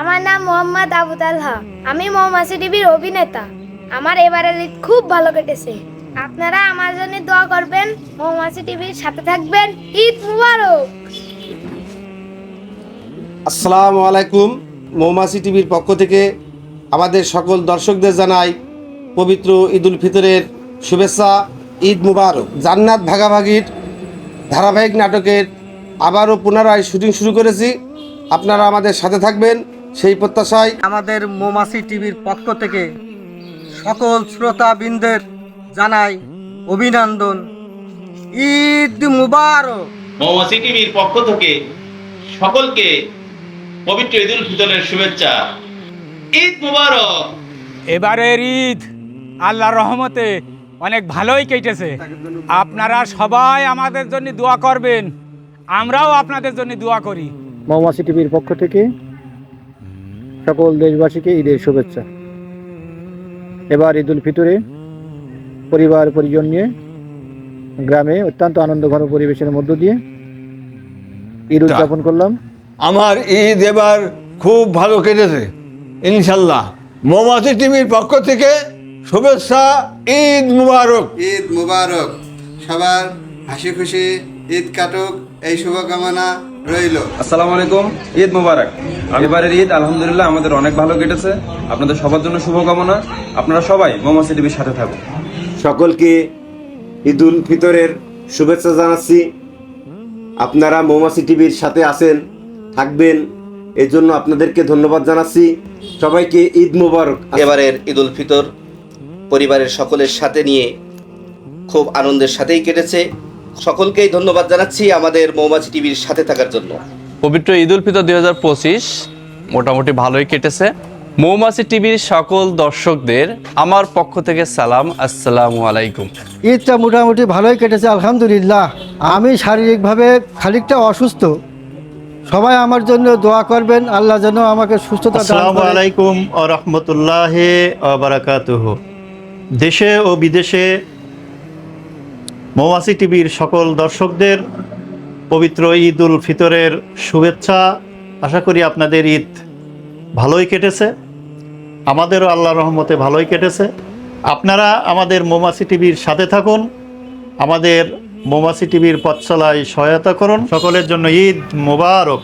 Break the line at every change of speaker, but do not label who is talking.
আমার নাম মোহাম্মদ আবু তালহা। আমি মৌমাছি টিভির অভিনেতা। আমার এবারের ঈদ খুব ভালো কেটেছে। আপনারা আমার জন্য দোয়া করবেন, মৌমাছি টিভির সাথে থাকবেন। ঈদ মুবারক!
আসসালামু আলাইকুম, মৌমাছি টিভির পক্ষ থেকে আমাদের সকল দর্শকদের জানাই পবিত্র ঈদুল ফিতরের শুভেচ্ছা, ঈদ মুবারক। জান্নাত ভাগাভাগির ধারাবাহিক নাটকের আবারও পুনরায় শুটিং শুরু করেছি। আপনারা আমাদের সাথে থাকবেন। সেই প্রত্যাশায়
আমাদের মোমাসি টিভির পক্ষ থেকে সকল শ্রোতাবৃন্দের জানাই অভিনন্দন। ঈদ মুবারক।
মৌমাছি টিভির পক্ষ থেকে সকলকে পবিত্র ঈদুল ফিতরের শুভেচ্ছা। ঈদ মুবারক।
এবারের ঈদ আল্লাহর রহমতে অনেক ভালোই কেটেছে। আপনারা সবাই আমাদের জন্য দোয়া করবেন। আমরাও আপনাদের জন্য দোয়া করি।
মৌমাছি টিভির পক্ষ থেকে সকল দেশবাসীকে ঈদের শুভেচ্ছা। এবার ঈদুল ফিতরে পরিবার পরিজন নিয়ে গ্রামে অত্যন্ত আনন্দঘন পরিবেশের মধ্য দিয়ে ঈদ উদযাপন করলাম।
আমার ঈদ এবার খুব ভালো কেটেছে ইনশাল্লাহ। মৌমাছি টিভির পক্ষ থেকে শুভেচ্ছা ঈদ মুবারক।
ঈদ মুবারক। সবার হাসি খুশি ঈদ কাটুক এই শুভকামনা রইল।
আসসালামু আলাইকুম ঈদ মোবারক। এবারের ঈদ আলহামদুলিল্লাহ আমাদের অনেক ভালো কেটেছে। আপনাদের সবার জন্য শুভকামনা। আপনারা সবাই মোহাম্মদ টিভির সাথে থাকুন।
সকলকে ঈদুল ফিতরের শুভেচ্ছা জানাচ্ছি। আপনারা মৌমাছি টিভির সাথে আছেন থাকবেন এর জন্য আপনাদেরকে ধন্যবাদ জানাচ্ছি। সবাইকে ঈদ মুবারক।
এবারের ঈদুল ফিতর পরিবারের সকলের সাথে নিয়ে খুব আনন্দের সাথেই কেটেছে। সকলকেই ধন্যবাদ জানাচ্ছি আমাদের মৌমাছি টিভির সাথে থাকার জন্য।
পবিত্র ঈদ উল ফিতর দুই হাজার পঁচিশ মোটামুটি ভালোই কেটেছে। মৌমাছি টিভির সকল দর্শকদের আমার পক্ষ থেকে সালাম আসসালামু আলাইকুম।
ঈদটা মোটামুটি ভালোই কেটেছে আলহামদুলিল্লাহ। আমি শারীরিকভাবে খানিকটা অসুস্থ। সবাই আমার জন্য দোয়া করবেন আল্লাহ যেন আমাকে সুস্থতা দান
আসসালামু। আলাইকুম ও রহমতুল্লাহ বারাকাতুহ। দেশে ও বিদেশে মৌমাছি টিভির সকল দর্শকদের পবিত্র ঈদ উল ফিতরের শুভেচ্ছা। আশা করি আপনাদের ঈদ ভালোই কেটেছে। আমাদেরও আল্লাহ রহমতে ভালোই কেটেছে। আপনারা আমাদের মৌমাছি টিভির সাথে থাকুন। আমাদের মৌমাছি টিভির পথচলায় সহায়তা করুন। সকলের জন্য ঈদ মোবারক।